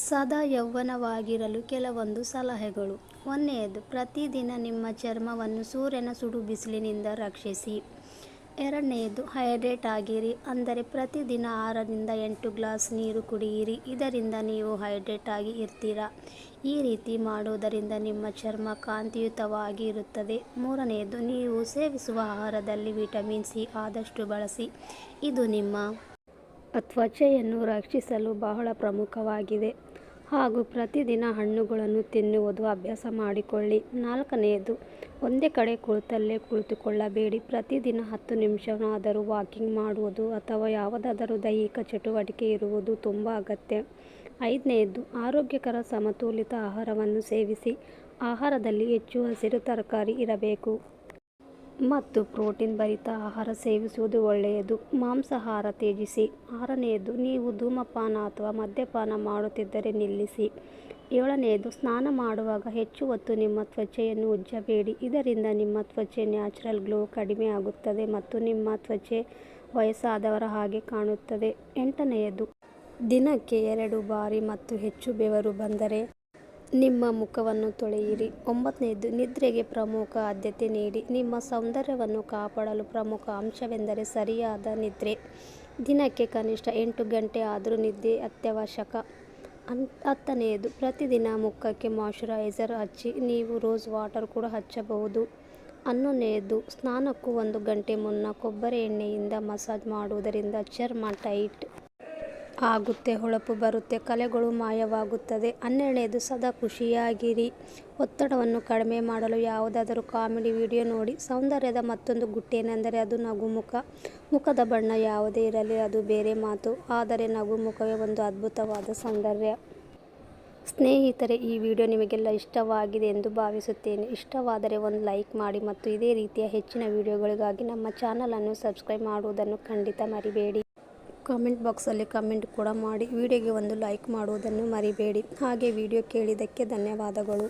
ಸದಾ ಯೌವನವಾಗಿರಲು ಕೆಲವೊಂದು ಸಲಹೆಗಳು. ಒಂದನೆಯದು, ಪ್ರತಿದಿನ ನಿಮ್ಮ ಚರ್ಮವನ್ನು ಸೂರ್ಯನ ಸುಡು ಬಿಸಿಲಿನಿಂದ ರಕ್ಷಿಸಿ. ಎರಡನೆಯದು, ಹೈಡ್ರೇಟ್ ಆಗಿರಿ. ಅಂದರೆ ಪ್ರತಿದಿನ ಆರರಿಂದ ಎಂಟು ಗ್ಲಾಸ್ ನೀರು ಕುಡಿಯಿರಿ. ಇದರಿಂದ ನೀವು ಹೈಡ್ರೇಟ್ ಆಗಿ ಇರ್ತೀರಾ? ಈ ರೀತಿ ಮಾಡುವುದರಿಂದ ನಿಮ್ಮ ಚರ್ಮ ಕಾಂತಿಯುತವಾಗಿ ಇರುತ್ತದೆ ಮೂರನೆಯದು, ನೀವು ಸೇವಿಸುವ ಆಹಾರದಲ್ಲಿ ವಿಟಮಿನ್ ಸಿ ಆದಷ್ಟು ಬಳಸಿ. ಇದು ನಿಮ್ಮ ತ್ವಚೆಯನ್ನು ರಕ್ಷಿಸಲು ಬಹಳ ಪ್ರಮುಖವಾಗಿದೆ. ಹಾಗೂ ಪ್ರತಿದಿನ ಹಣ್ಣುಗಳನ್ನು ತಿನ್ನುವುದು ಅಭ್ಯಾಸ ಮಾಡಿಕೊಳ್ಳಿ. ನಾಲ್ಕನೆಯದು, ಒಂದೇ ಕಡೆ ಕುಳಿತಲ್ಲೇ ಕುಳಿತುಕೊಳ್ಳಬೇಡಿ. ಪ್ರತಿದಿನ ಹತ್ತು ನಿಮಿಷವಾದರೂ ವಾಕಿಂಗ್ ಮಾಡುವುದು ಅಥವಾ ಯಾವುದಾದರೂ ದೈಹಿಕ ಚಟುವಟಿಕೆ ಇರುವುದು ತುಂಬ ಅಗತ್ಯ. ಐದನೆಯದು, ಆರೋಗ್ಯಕರ ಸಮತೋಲಿತ ಆಹಾರವನ್ನು ಸೇವಿಸಿ. ಆಹಾರದಲ್ಲಿ ಹೆಚ್ಚು ಹಸಿರು ತರಕಾರಿ ಇರಬೇಕು. ಮತ್ತು ಪ್ರೋಟೀನ್ ಭರಿತ ಆಹಾರ ಸೇವಿಸುವುದು ಒಳ್ಳೆಯದು. ಮಾಂಸಾಹಾರ ತ್ಯಜಿಸಿ. ಆರನೆಯದು, ನೀವು ಧೂಮಪಾನ ಅಥವಾ ಮದ್ಯಪಾನ ಮಾಡುತ್ತಿದ್ದರೆ ನಿಲ್ಲಿಸಿ. ಏಳನೆಯದು, ಸ್ನಾನ ಮಾಡುವಾಗ ಹೆಚ್ಚು ಹೊತ್ತು ನಿಮ್ಮ ತ್ವಚೆಯನ್ನು ಉಜ್ಜಬೇಡಿ. ಇದರಿಂದ ನಿಮ್ಮ ತ್ವಚೆ ನ್ಯಾಚುರಲ್ ಗ್ಲೋ ಕಡಿಮೆ ಆಗುತ್ತದೆ ಮತ್ತು ನಿಮ್ಮ ತ್ವಚೆ ವಯಸ್ಸಾದವರ ಹಾಗೆ ಕಾಣುತ್ತದೆ. ಎಂಟನೆಯದು, ದಿನಕ್ಕೆ ಎರಡು ಬಾರಿ ಮತ್ತು ಹೆಚ್ಚು ಬೆವರು ಬಂದರೆ ನಿಮ್ಮ ಮುಖವನ್ನು ತೊಳೆಯಿರಿ. ಒಂಬತ್ತನೆಯದು, ನಿದ್ರೆಗೆ ಪ್ರಮುಖ ಆದ್ಯತೆ ನೀಡಿ. ನಿಮ್ಮ ಸೌಂದರ್ಯವನ್ನು ಕಾಪಾಡಲು ಪ್ರಮುಖ ಅಂಶವೆಂದರೆ ಸರಿಯಾದ ನಿದ್ರೆ. ದಿನಕ್ಕೆ ಕನಿಷ್ಠ ಎಂಟು ಗಂಟೆ ಆದರೂ ನಿದ್ದೆ ಅತ್ಯವಶ್ಯಕ. ಹತ್ತನೆಯದು, ಪ್ರತಿದಿನ ಮುಖಕ್ಕೆ ಮಾಯ್ಶ್ಚರೈಸರ್ ಹಚ್ಚಿ. ನೀವು ರೋಸ್ ವಾಟರ್ ಕೂಡ ಹಚ್ಚಬಹುದು. ಹನ್ನೊಂದನೆಯದು, ಸ್ನಾನಕ್ಕೂ ಒಂದು ಗಂಟೆ ಮುನ್ನ ಕೊಬ್ಬರಿ ಎಣ್ಣೆಯಿಂದ ಮಸಾಜ್ ಮಾಡುವುದರಿಂದ ಚರ್ಮ ಟೈಟ್ ಆಗುತ್ತೆ ಹೊಳಪು ಬರುತ್ತೆ, ಕಲೆಗಳು ಮಾಯವಾಗುತ್ತದೆ. ಹನ್ನೆರಡೇದು ಸದಾ ಖುಷಿಯಾಗಿರಿ. ಒತ್ತಡವನ್ನು ಕಡಿಮೆ ಮಾಡಲು ಯಾವುದಾದರೂ ಕಾಮಿಡಿ ವಿಡಿಯೋ ನೋಡಿ. ಸೌಂದರ್ಯದ ಮತ್ತೊಂದು ಗುಟ್ಟೇನೆಂದರೆ ಅದು ನಗುಮುಖ. ಮುಖದ ಬಣ್ಣ ಯಾವುದೇ ಇರಲಿ, ಅದು ಬೇರೆ ಮಾತು. ಆದರೆ ನಗುಮುಖವೇ ಒಂದು ಅದ್ಭುತವಾದ ಸೌಂದರ್ಯ. ಸ್ನೇಹಿತರೆ, ಈ ವಿಡಿಯೋ ನಿಮಗೆಲ್ಲ ಇಷ್ಟವಾಗಿದೆ ಎಂದು ಭಾವಿಸುತ್ತೇನೆ. ಇಷ್ಟವಾದರೆ ಒಂದು ಲೈಕ್ ಮಾಡಿ ಮತ್ತು ಇದೇ ರೀತಿಯ ಹೆಚ್ಚಿನ ವಿಡಿಯೋಗಳಿಗಾಗಿ ನಮ್ಮ ಚಾನಲನ್ನು ಸಬ್ಸ್ಕ್ರೈಬ್ ಮಾಡುವುದನ್ನು ಖಂಡಿತ ಮರಿಬೇಡಿ. ಕಾಮೆಂಟ್ ಬಾಕ್ಸಲ್ಲಿ ಕಮೆಂಟ್ ಕೂಡ ಮಾಡಿ. ವಿಡಿಯೋಗೆ ಒಂದು ಲೈಕ್ ಮಾಡುವುದನ್ನು ಮರಿಬೇಡಿ. ಹಾಗೆ ವಿಡಿಯೋ ಕೇಳಿದ್ದಕ್ಕೆ ಧನ್ಯವಾದಗಳು.